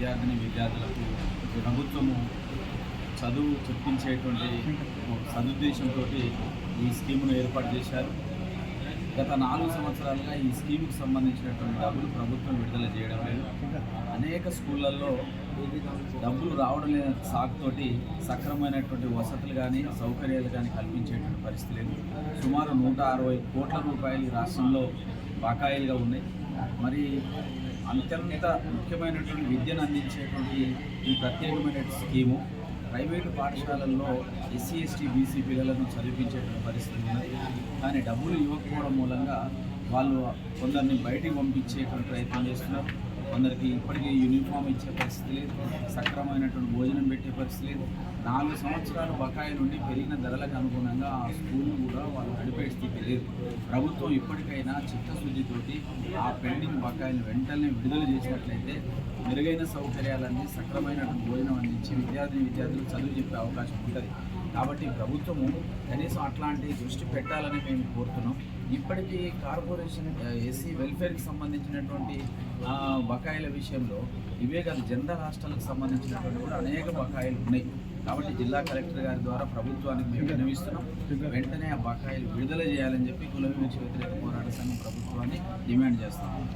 విద్యార్థిని విద్యార్థులకు ప్రభుత్వము చదువు చెప్పించేటువంటి సదుద్దేశంతో ఈ స్కీమును ఏర్పాటు చేశారు. గత నాలుగు సంవత్సరాలుగా ఈ స్కీమ్కి సంబంధించినటువంటి డబ్బులు ప్రభుత్వం విడుదల చేయడం లేదు. అనేక స్కూళ్ళల్లో డబ్బులు రావడం లేని సాకుతోటి సక్రమైనటువంటి వసతులు కానీ సౌకర్యాలు కానీ కల్పించేటువంటి పరిస్థితి లేదు. సుమారు నూట అరవై కోట్ల రూపాయలు రాష్ట్రంలో బకాయిలుగా ఉన్నాయి. మరి అత్యంత ముఖ్యమైనటువంటి విద్యను అందించేటువంటి ఈ ప్రత్యేకమైన స్కీము ప్రైవేటు పాఠశాలల్లో ఎస్సీ ఎస్టీ బీసీ పిల్లలను చదివించేటువంటి పరిస్థితి ఉన్నది. కానీ డబ్బులు ఇవ్వకపోవడం మూలంగా వాళ్ళు కొందరిని బయటికి పంపించేటువంటి ప్రయత్నం చేస్తున్నారు. కొందరికి ఇప్పటికీ యూనిఫామ్ ఇచ్చే పరిస్థితి లేదు. సక్రమైనటువంటి భోజనం పెట్టే పరిస్థితి లేదు. నాలుగు సంవత్సరాలు బకాయి నుండి పెరిగిన ధరలకు అనుగుణంగా ఆ స్కూల్ కూడా వాళ్ళు నడిపే స్థితి లేదు. ప్రభుత్వం ఇప్పటికైనా చిత్తశుద్ధితోటి ఆ పెండింగ్ బకాయిలు వెంటనే విడుదల చేసినట్లయితే మెరుగైన సౌకర్యాలన్నీ సక్రమైనటువంటి భోజనం అందించి విద్యార్థిని విద్యార్థులు చదువు చెప్పే అవకాశం ఉంటుంది. కాబట్టి ప్రభుత్వము కనీసం అట్లాంటి దృష్టి పెట్టాలని మేము కోరుతున్నాం. ఇప్పటికీ కార్పొరేషన్ ఎస్సీ వెల్ఫేర్కి సంబంధించినటువంటి బకాయిల విషయంలో ఇవే కాదు జనరల్ హాస్టల్కి సంబంధించినటువంటి కూడా అనేక బకాయిలు ఉన్నాయి. కాబట్టి జిల్లా కలెక్టర్ గారి ద్వారా ప్రభుత్వానికి మేము విన్నవిస్తున్నాం. వెంటనే ఆ బకాయిలు విడుదల చేయాలని చెప్పి కుల వివక్ష వ్యతిరేక పోరాట సంఘం ప్రభుత్వాన్ని డిమాండ్ చేస్తున్నాం